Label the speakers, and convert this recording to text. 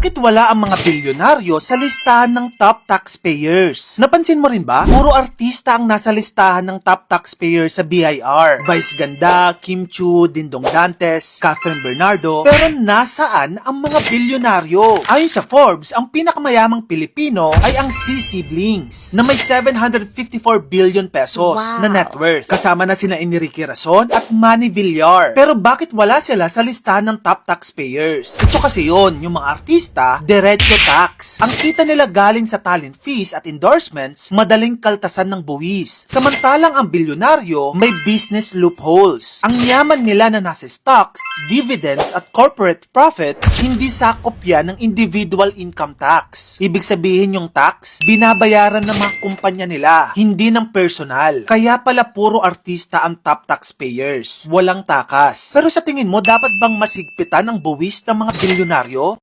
Speaker 1: Bakit wala ang mga bilyonaryo sa listahan ng top taxpayers? Napansin mo rin ba? Puro artista ang nasa listahan ng top taxpayers sa BIR. Vice Ganda, Kim Chu, Dindong Dantes, Catherine Bernardo. Pero nasaan ang mga bilyonaryo? Ayon sa Forbes, ang pinakamayamang Pilipino ay ang C siblings na may 754 billion pesos
Speaker 2: Wow.
Speaker 1: na net worth. Kasama na sina Enrique Rason at Manny Villar. Pero bakit wala sila sa listahan ng top taxpayers? Ito kasi yon yung mga artista, diretso tax. Ang kita nila galing sa talent fees at endorsements, madaling kaltasan ng buwis. Samantalang ang bilyonaryo, may business loopholes. Ang yaman nila na nasa stocks, dividends at corporate profits, hindi sakop yan ng individual income tax. Ibig sabihin yung tax, binabayaran ng mga kumpanya nila, hindi ng personal. Kaya pala puro artista ang top taxpayers. Walang takas. Pero sa tingin mo, dapat bang masigpitan ang buwis ng mga bilyonaryo?